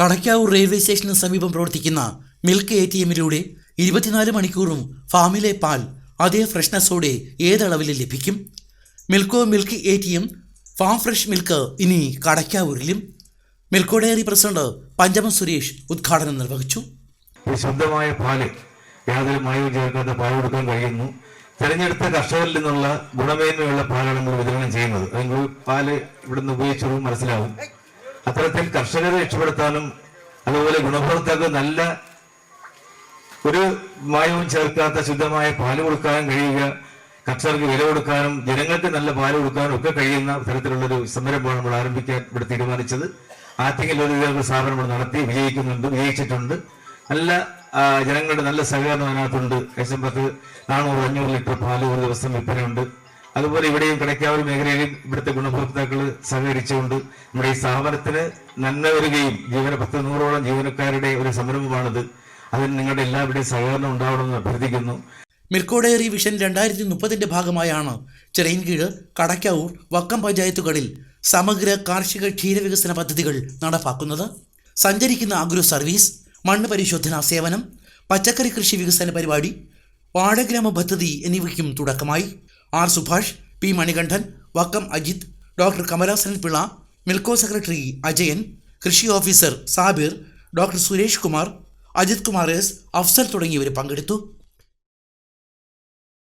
Kadakkavoor railway സ്റ്റേഷന് സമീപം പ്രവർത്തിക്കുന്ന milk A T എമ്മിലൂടെ ഇരുപത്തിനാല് മണിക്കൂറും ഫാമിലെ പാൽ അതേ ഫ്രഷ്നെസ്സോടെ ഏതളവിൽ ലഭിക്കും? Milco milk A T M farm fresh milk ഇനി കടയ്ക്കാവൂരിലും മിൽക്കോ ഡയറി പ്രസിഡന്റ് പഞ്ചമ സുരേഷ് ഉദ്ഘാടനം നിർവഹിച്ചു. ശുദ്ധമായ പാൽ യാതൊരു മായവും ചേർക്കാത്ത പാൽ കൊടുക്കാൻ കഴിയുന്നു. തെരഞ്ഞെടുത്ത കർഷകരിൽ നിന്നുള്ള ഗുണമേന്മയുള്ള പാലാണ് നമ്മൾ വിതരണം ചെയ്യുന്നത്. അല്ലെങ്കിൽ പാൽ ഇവിടുന്ന് ഉപയോഗിച്ചതും മനസ്സിലാവും. അത്തരത്തിൽ കർഷകരെ രക്ഷപ്പെടുത്താനും അതുപോലെ ഗുണഭോക്താക്കൾ നല്ല ഒരു മായവും ചേർക്കാത്ത ശുദ്ധമായ പാൽ കൊടുക്കാനും കഴിയുക കർഷകർക്ക് വില കൊടുക്കാനും ജനങ്ങൾക്ക് നല്ല പാൽ കൊടുക്കാനും ഒക്കെ കഴിയുന്ന തരത്തിലുള്ളൊരു സംരംഭമാണ് നമ്മൾ ആരംഭിക്കാൻ ഇവിടെ തീരുമാനിച്ചത്. ആറ്റിങ്ങൽ ഒരു സ്ഥാപനം നമ്മൾ നടത്തി വിജയിക്കുന്നുണ്ട് വിജയിച്ചിട്ടുണ്ട്. നല്ല ജനങ്ങളുടെ നല്ല സഹകരണം അതിനകത്തുണ്ട്. ഏകദേശം പത്ത് നാനൂറ് അഞ്ഞൂറ് ലിറ്റർ പാൽ ഒരു ദിവസം വിൽപ്പനയുണ്ട്. അതുപോലെ ഇവിടെയും കിടക്കാവൽ മേഖലയിലും ഇവിടുത്തെ ഗുണഭോക്താക്കൾ സഹകരിച്ചുകൊണ്ട് നമ്മുടെ ഈ സ്ഥാപനത്തിന് നന്മ വരികയും ജീവന പത്ത് നൂറോളം ജീവനക്കാരുടെ ഒരു സംരംഭമാണിത് അതിന് നിങ്ങളുടെ എല്ലാവരുടെയും സഹകരണം ഉണ്ടാവണമെന്ന് അഭ്യർത്ഥിക്കുന്നു. മിൽക്കോഡയറി വിഷൻ രണ്ടായിരത്തി മുപ്പതിന്റെ ഭാഗമായാണ് ചെറിയൻകീഴ് കടക്കാവൂർ വക്കം പഞ്ചായത്തുകളിൽ സമഗ്ര കാർഷിക ക്ഷീരവികസന പദ്ധതികൾ നടപ്പാക്കുന്നത്. സഞ്ചരിക്കുന്ന അഗ്രോ സർവീസ് മണ്ണ് പരിശോധനാ സേവനം പച്ചക്കറി കൃഷി വികസന പരിപാടി വാഴഗ്രാമ പദ്ധതി എന്നിവയ്ക്കും തുടക്കമായി. R Subhash P Manikandan Vakkom Ajith doctor Kamalasanan Pillai Milco secretary Ajayan കൃഷി officer Sabir doctor Suresh Kumar Ajith Kumar S Afsal തുടങ്ങിയവർ പങ്കെടുത്തു.